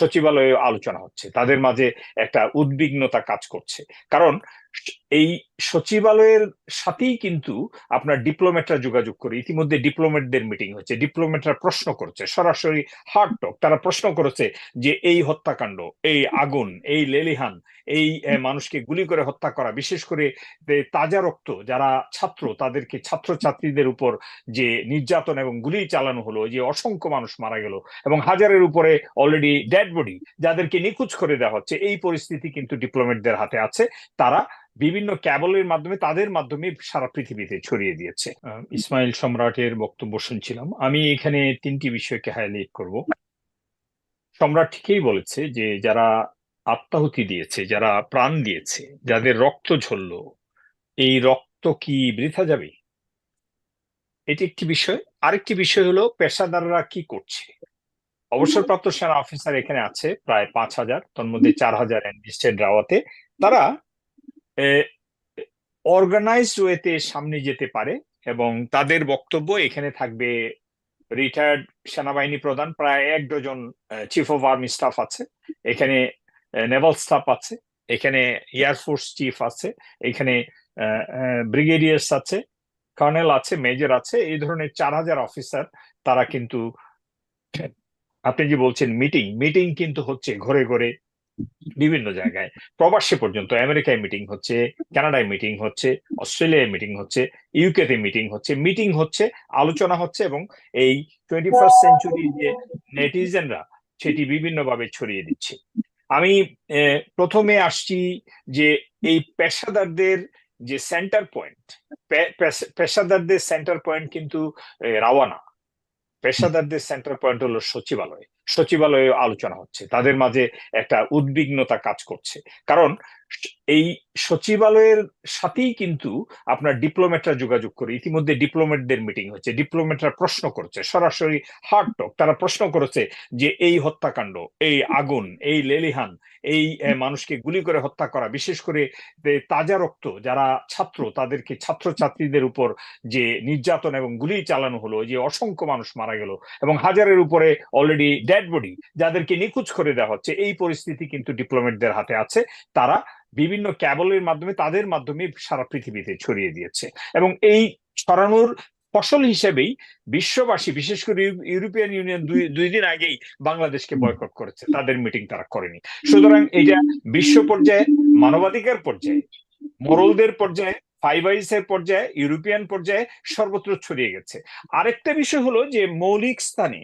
সচিবালয়ে আলোচনা হচ্ছে। তাদের মাঝে একটা উদ্বিগ্নতা কাজ করছে। কারণ এই সচিবালয়ের সাথেই কিন্তু আপনার ডিপ্লোমেটরা যোগাযোগ করে। ইতিমধ্যে ডিপ্লোমেটদের মিটিং হচ্ছে ডিপ্লোমেটরা প্রশ্ন করছে, সরাসরি হার্ড টক তারা প্রশ্ন করেছে যে, এই হত্যাকাণ্ড, এই আগুন, এই লেলিহান, এই মানুষকে গুলি করে হত্যা করা, বিশেষ করে তাজা রক্ত, যারা ছাত্র, তাদেরকে ছাত্রছাত্রীদের উপর যে নির্যাতন এবং গুলি চালানো হলো, যে অসংখ্য মানুষ মারা গেল এবং হাজারের উপরে অলরেডি ডেড বডি যাদেরকে নিখোঁজ করে দেওয়া হচ্ছে, এই পরিস্থিতি কিন্তু ডিপ্লোমেটদের হাতে আছে। তারা বিভিন্ন ক্যাবলের মাধ্যমে তাদের মাধ্যমে সারা পৃথিবীতে ছড়িয়ে দিয়েছে। ইসমাইল সম্রাটের বক্তব্য শুনছিলাম। আমি এখানে তিনটি বিষয়কে হাইলাইট করব। সম্রাট ঠিকই বলেছে যে, যারা আত্মাহুতি দিয়েছে, যারা প্রাণ দিয়েছে, যাদের রক্ত ঝরলো, এই রক্ত কি বৃথা যাবে? এটি একটি বিষয়। আরেকটি বিষয় হলো, পেশাদাররা কি করছে? অবসরপ্রাপ্ত সেনা অফিসার এখানে আছে, প্রায় পাঁচ হাজার তার মধ্যে চার হাজার রাওয়াতে। তারা অর্গানাইজড ওয়েতে সামনে যেতে পারে এবং তাদের বক্তব্য এখানে থাকবে রিটায়ার্ড সেনাবাহিনী প্রধান, প্রায় এক dozen chief of army staff আছে। এখানে নেভাল স্টাফ আছে। এখানে এয়ারফোর্স চিফ আছে। এখানে ব্রিগেডিয়ার্স আছে। কর্নেল আছে মেজর আছে। এই ধরনের চার হাজার অফিসার তারা কিন্তু, আপনি যে বলছেন মিটিং মিটিং কিন্তু হচ্ছে ঘরে ঘরে বিভিন্ন জায়গায়। প্রবাসী পর্যন্ত, আমেরিকায় মিটিং হচ্ছে, কানাডায় মিটিং হচ্ছে, অস্ট্রেলিয়ায় মিটিং হচ্ছে ইউকেতে মিটিং হচ্ছে মিটিং হচ্ছে, আলোচনা হচ্ছে এবং এই টোয়েন্টি ফার্স্ট সেঞ্চুরি যে নেটিজেনরা সেটি বিভিন্নভাবে ছড়িয়ে দিচ্ছে। আমি প্রথমে আসছি যে এই পেশাদারদের যে সেন্টার পয়েন্ট পেশাদারদের সেন্টার পয়েন্ট কিন্তু রাওয়ানা পেশাদারদের সেন্টার পয়েন্ট হলো সচিবালয়। সচিবালয়ে আলোচনা হচ্ছে। তাদের মাঝে একটা উদ্বিগ্নতা কাজ করছে। কারণ এই সচিবালয়ের সাথেই কিন্তু আপনার ডিপ্লোমেটরা যোগাযোগ করে। ইতিমধ্যে ডিপ্লোমেটদের মিটিং হচ্ছে। ডিপ্লোমেটরা প্রশ্ন করছে। সরাসরি হার্ড টক তারা প্রশ্ন করেছে যে, এই হত্যাকাণ্ড, এই আগুন, এই লেলিহান, এই মানুষকে গুলি করে হত্যা করা, বিশেষ করে তাজা রক্ত, যারা ছাত্র, তাদেরকে ছাত্রছাত্রীদের উপর যে নির্যাতন এবং গুলি চালানো হলো যে অসংখ্য মানুষ মারা গেল এবং হাজারের উপরে অলরেডি ডেড বডি যাদেরকে নিখোঁজ করে দেওয়া হচ্ছে এই পরিস্থিতি কিন্তু ডিপ্লোমেটদের হাতে আছে। তারা বিভিন্ন ক্যাবলের মাধ্যমে তাদের মাধ্যমে সারা পৃথিবীতে ছড়িয়ে দিয়েছে। এবং এই ছড়ানোর ফসল হিসেবেই বিশ্ববাসী বিশেষ করে ইউরোপিয়ান ইউনিয়ন দুই দুই দিন আগেই বাংলাদেশকে বয়কট করেছে। তাদের মিটিং তারা করেনি। সুতরাং এটা বিশ্ব পর্যায়ে মানবাধিকার পর্যায়ে মোরলদের পর্যায়ে ফাইভাইসের পর্যায়ে ইউরোপিয়ান পর্যায়ে সর্বত্র ছড়িয়ে গেছে। আরেকটা বিষয় হলো যে মৌলিক স্থানে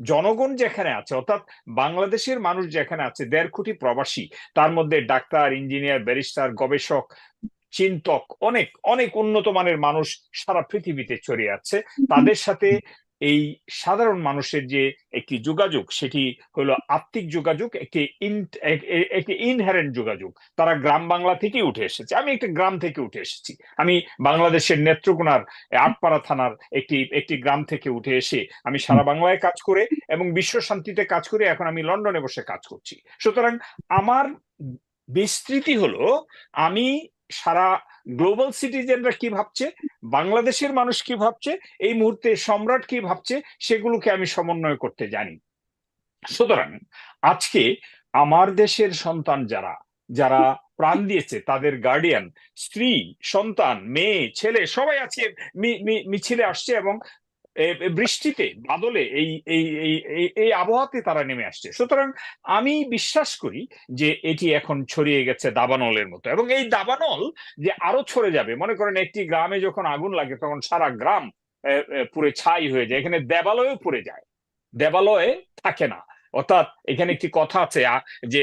জনগণ যেখানে আছে অর্থাৎ বাংলাদেশের মানুষ যেখানে আছে দেড় কোটি প্রবাসী তার মধ্যে ডাক্তার ইঞ্জিনিয়ার ব্যারিস্টার গবেষক চিন্তক অনেক অনেক উন্নত মানের মানুষ সারা পৃথিবীতে ছড়িয়ে আছে। তাদের সাথে এই সাধারণ মানুষের যে একটি যোগাযোগ সেটি হলো আত্মিক যোগাযোগ একটি ইন- একটি ইনহারেন্ট যোগাযোগ। তারা গ্রাম বাংলা থেকেই উঠে এসেছে। আমি একটা গ্রাম থেকে উঠে এসেছি। আমি বাংলাদেশের নেত্রকোনার আটপাড়া থানার একটি একটি গ্রাম থেকে উঠে এসে আমি সারা বাংলায় কাজ করে এবং বিশ্ব শান্তিতে কাজ করে এখন আমি লন্ডনে বসে কাজ করছি। সুতরাং আমার বিস্তৃতি হলো আমি সারা গ্লোবাল সিটিজেনরা কি ভাবছে? বাংলাদেশের মানুষ কি ভাবছে? এই মুহূর্তে সম্রাট কি ভাবছে? সেগুলোকে আমি সমন্বয় করতে জানি। সুতরাং আজকে আমার দেশের সন্তান যারা যারা প্রাণ দিয়েছে, তাদের গার্ডিয়ান স্ত্রী, সন্তান, মেয়ে, ছেলে, সবাই আছে মিছিলে আসছে এবং বৃষ্টিতে, বাদলে এই এই এই আবহাওয়াতে তারা নেমে আসছে। সুতরাং আমি বিশ্বাস করি যে এটি এখন ছড়িয়ে গেছে দাবানলের মতো। এবং এই দাবানল যে আরও ছড়ে যাবে, মনে করেন একটি গ্রামে যখন আগুন লাগে, তখন সারা গ্রাম পুরে ছাই হয়ে যায়। এখানে দেবালয়ও পুড়ে যায়। দেবালয়ে থাকে না। অর্থাৎ এখানে একটি কথা আছে যে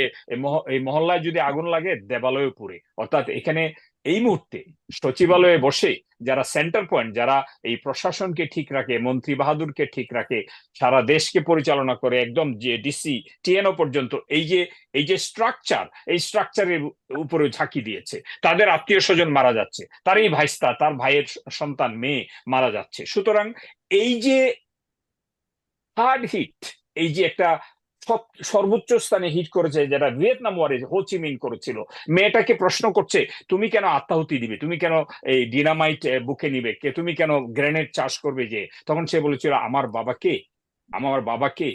এই মহল্লায় যদি আগুন লাগে দেবালয়ে পুড়ে। অর্থাৎ এখানে এই মুহূর্তে সচিবালয়ে বসে যারা সেন্টার পয়েন্ট যারা এই প্রশাসনকে ঠিক রাখে, মন্ত্রী বাহাদুরকে ঠিক রাখে, সারা দেশকে পরিচালনা করে একদম যে ডিসি টিএনও পর্যন্ত এই যে এই যে স্ট্রাকচার এই স্ট্রাকচারের উপরে ঝাঁকি দিয়েছে। তাদের আত্মীয় স্বজন মারা যাচ্ছে তার এই ভাইস্তা, তার ভাইয়ের সন্তান, মেয়ে মারা যাচ্ছে। সুতরাং এই যে হার্ড হিট এই যে একটা সর্বোচ্চ স্থানে হিট করেছে যেটা ভিয়েতনাম ওয়ারে হোচিমিন করেছিল। মেয়েটাকে প্রশ্ন করছে, তুমি কেন আত্মাহুতি দিবে? তুমি কেন এই ডিনামাইট বুকে নিবে? কে? তুমি কেন গ্রেনেড চাষ করবে যে? তখন সে বলেছিল, আমার বাবাকে আমার বাবাকে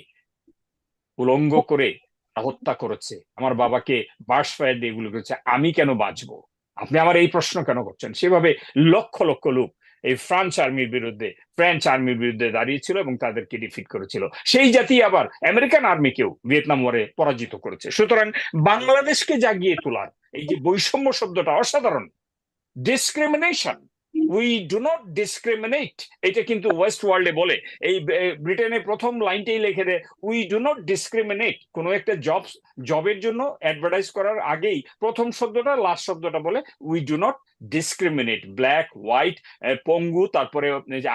উলঙ্গ করে হত্যা করেছে। আমার বাবাকে বার্স ফায়ার দিয়ে এগুলো করেছে, আমি কেন বাঁচবো? আপনি আমার এই প্রশ্ন কেন করছেন? সেভাবে লক্ষ লক্ষ লোক এই ফ্রান্স আর্মির বিরুদ্ধে ফ্রেঞ্চ আর্মির বিরুদ্ধে দাঁড়িয়েছিল এবং তাদেরকে ডিফিট করেছিল। সেই জাতি আবার আমেরিকান আর্মিকেও ভিয়েতনাম ওয়ারে পরাজিত করেছে। সুতরাং বাংলাদেশকে জাগিয়ে তোলার এই যে বৈষম্য শব্দটা অসাধারণ। Discrimination we do not discriminate এটা কিন্তু ওয়েস্ট ওয়ার্ল্ডে বলে। এই ব্রিটেনের প্রথম লাইনটাই লিখে দেয় উই ডু নট ডিসক্রিমিনেট কোনো একটা জব জবের জন্য অ্যাডভার্টাইজ করার আগেই প্রথম শব্দটা লাস্ট শব্দটা বলে we do not discriminate black white পঙ্গু, তারপরে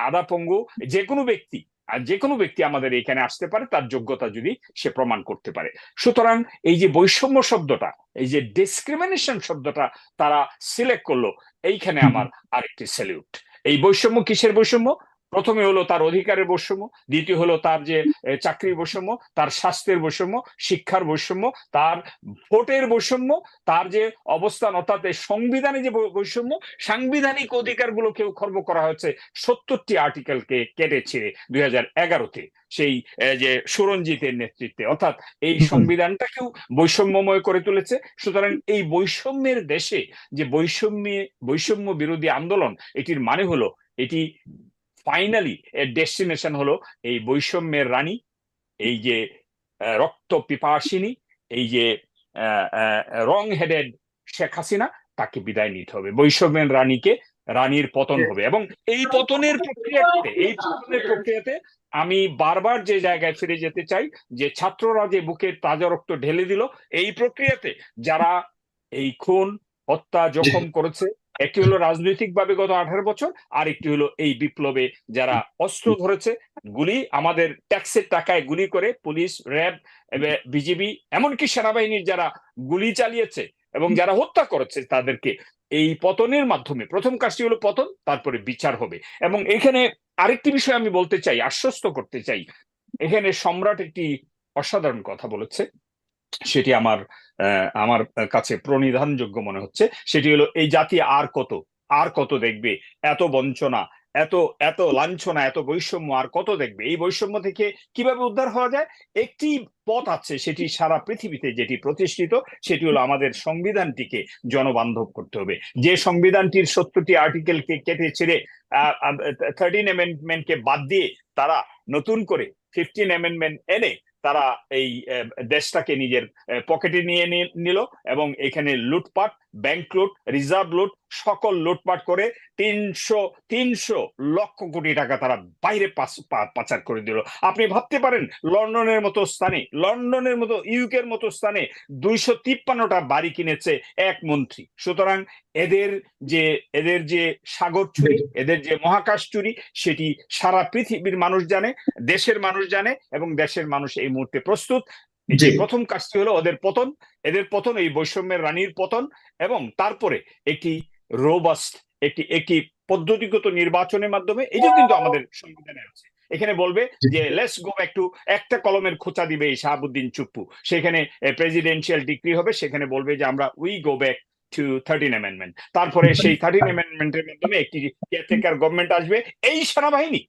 আদা পঙ্গু, যে কোনো ব্যক্তি। আর যে কোনো ব্যক্তি আমাদের এখানে আসতে পারে তার যোগ্যতা যদি সে প্রমাণ করতে পারে। সুতরাং এই যে বৈষম্য শব্দটা এই যে ডিসক্রিমিনেশন শব্দটা তারা সিলেক্ট করল এইখানে আমার আরেকটি স্যালিউট এই বৈষম্য কিসের বৈষম্য? প্রথমে হলো তার অধিকারের বৈষম্য দ্বিতীয় হলো তার যে চাকরির বৈষম্য তার স্বাস্থ্যের বৈষম্য শিক্ষার বৈষম্য তার ভোটের বৈষম্য তার যে অবস্থান অর্থাৎ সংবিধানে যে বৈষম্য সাংবিধানিক অধিকারগুলোকেও খর্ব করা হয়েছে সত্তরটি আর্টিকেলকে কেটে ছেড়ে দুই হাজার এগারোতে সেই যে সুরঞ্জিতের নেতৃত্বে। অর্থাৎ এই সংবিধানটাকেও বৈষম্যময় করে তুলেছে। সুতরাং এই বৈষম্যের দেশে যে বৈষম্যে বৈষম্য বিরোধী আন্দোলন এটির মানে হলো এটি ফাইনালি এর ডেস্টিনেশন হলো এই বৈষম্যের রানী এই যে রক্ত পিপাসিনী এই যে রং হেডেড শেখ হাসিনা তাকে বিদায় নিতে হবে। বৈষম্যের রানীকে রানীর পতন হবে। এবং এই পতনের প্রক্রিয়াতে এই পতনের প্রক্রিয়াতে আমি বারবার যে জায়গায় ফিরে যেতে চাই যে ছাত্ররা যে বুকের তাজা রক্ত ঢেলে দিল এই প্রক্রিয়াতে যারা এই খুন হত্যা জখম করেছে। একটি হলো রাজনৈতিকভাবে গত আঠারো বছর আর একটি হলো এই বিপ্লবে যারা অস্ত্র ধরেছে গুলি আমাদের ট্যাক্সের টাকায় গুলি করে পুলিশ র্যাব বিজিবি এমনকি সেনাবাহিনীর যারা গুলি চালিয়েছে এবং যারা হত্যা করেছে তাদেরকে এই পতনের মাধ্যমে প্রথম কাজটি হলো পতন তারপরে বিচার হবে। এবং এখানে আরেকটি বিষয় আমি বলতে চাই আশ্বস্ত করতে চাই। এখানে সম্রাট একটি অসাধারণ কথা বলেছে। সেটি আমার আমার কাছে প্রণিধানযোগ্য মনে হচ্ছে। সেটি হলো, এই জাতি আর কত? আর কত দেখবে? এত বঞ্চনা, এত এত লাঞ্ছনা, এত বৈষম্য আর কত দেখবে? এই বৈষম্য থেকে কীভাবে উদ্ধার হওয়া যায়? একটি পথ আছে, সেটি সারা পৃথিবীতে যেটি প্রতিষ্ঠিত, সেটি হলো আমাদের সংবিধানটিকে জনবান্ধব করতে হবে। যে সংবিধানটির সত্তরটি আর্টিকেলকে কেটে ছেড়ে থার্টিন অ্যামেন্ডমেন্টকে বাদ দিয়ে তারা নতুন করে ফিফটিন অ্যামেন্ডমেন্ট এনে তারা এই দেশটাকে নিজের পকেটে নিয়ে নিল এবং এখানে লুটপাট ব্যাংক লুট রিজার্ভ লুট সকল লুটপাট করে তিনশো তিনশো লক্ষ কোটি টাকা তারা বাইরে পাচার করে দিল। আপনি ভাবতে পারেন, লন্ডনের মতো স্থানে, লন্ডনের মতো ইউকের মতো স্থানে দুইশো তিপ্পান্নটা বাড়ি কিনেছে এক মন্ত্রী। সুতরাং এদের যে এদের যে সাগর চুরি, এদের যে মহাকাশ চুরি, সেটি সারা পৃথিবীর মানুষ জানে, দেশের মানুষ জানে এবং দেশের মানুষ এই মুহূর্তে প্রস্তুত। যে প্রথম কাজটি হলো ওদের পতন এদের পতন এই বৈষম্যের রানীর পতন এবং তারপরে একটি রোবাস্ট একটি একটি পদ্ধতিগত নির্বাচনের মাধ্যমে এটা কিন্তু আমাদের সংবিধানে আছে। এখানে বলবে যে লেটস গো ব্যাক টু একটা কলমের খোঁচা দিবে এই শাহাবুদ্দিন চুপ্পু। সেখানে প্রেসিডেন্সিয়াল ডিগ্রি হবে সেখানে বলবে যে আমরা we go back to thirteen amendment তারপরে সেই থার্টিন অ্যামেন্ডমেন্টের মাধ্যমে একটি কেয়ারটেকার গভর্নমেন্ট আসবে। এই সেনাবাহিনী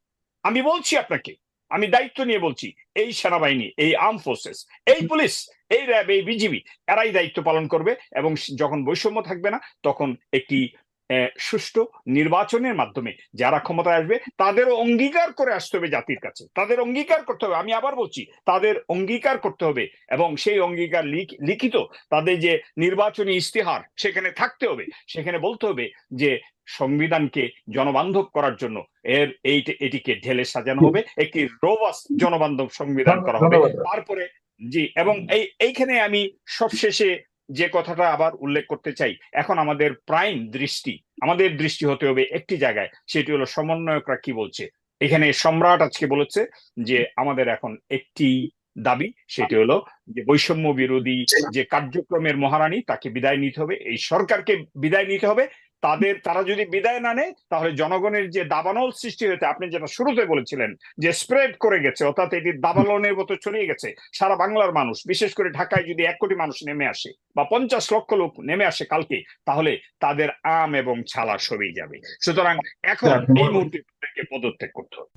আমি বলছি আপনাকে আমি দায়িত্ব নিয়ে বলছি, এই সেনাবাহিনী, এই আর্ম ফোর্সেস এই পুলিশ, এই র্যাব এই বিজিবি, এরাই দায়িত্ব পালন করবে এবং যখন বৈষম্য থাকবে না, তখন একটি সুষ্ঠু নির্বাচনের মাধ্যমে যারা ক্ষমতায় আসবে তাদেরও অঙ্গীকার করে আসতে হবে জাতির কাছে। তাদের অঙ্গীকার করতে হবে। আমি আবার বলছি তাদের অঙ্গীকার করতে হবে এবং সেই অঙ্গীকার লিখিত তাদের যে নির্বাচনী ইস্তেহার সেখানে থাকতে হবে। সেখানে বলতে হবে যে সংবিধানকে জনবান্ধব করার জন্য এর এই এটিকে ঢেলে সাজানো হবে। একটি রোবাস জনবান্ধব সংবিধান করা হবে। তারপরে জি এবং এই এইখানে আমি সবশেষে যে কথাটা আবার উল্লেখ করতে চাই এখন আমাদের প্রাইম দৃষ্টি আমাদের দৃষ্টি হতে হবে একটি জায়গায় সেটি হলো সমন্বয়করা কি বলছে। এখানে সম্রাট আজকে বলেছে যে আমাদের এখন একটি দাবি সেটি হলো যে বৈষম্য বিরোধী যে কার্যক্রমের মহারানী তাকে বিদায় নিতে হবে। এই সরকারকে বিদায় নিতে হবে তাদের তারা যদি বিদায় না নেয় তাহলে জনগণের যে দাবানল সৃষ্টি হয়েছে আপনি যেটা শুরুতে বলেছিলেন যে স্প্রেড করে গেছে অর্থাৎ এটি দাবানলের মতো ছড়িয়ে গেছে সারা বাংলার মানুষ বিশেষ করে ঢাকায় যদি এক কোটি মানুষ নেমে আসে বা পঞ্চাশ লক্ষ লোক নেমে আসে কালকে তাহলে তাদের আম এবং ছালা সরেই যাবে। সুতরাং এখন এই মুহূর্তে পদত্যাগ করতে হবে।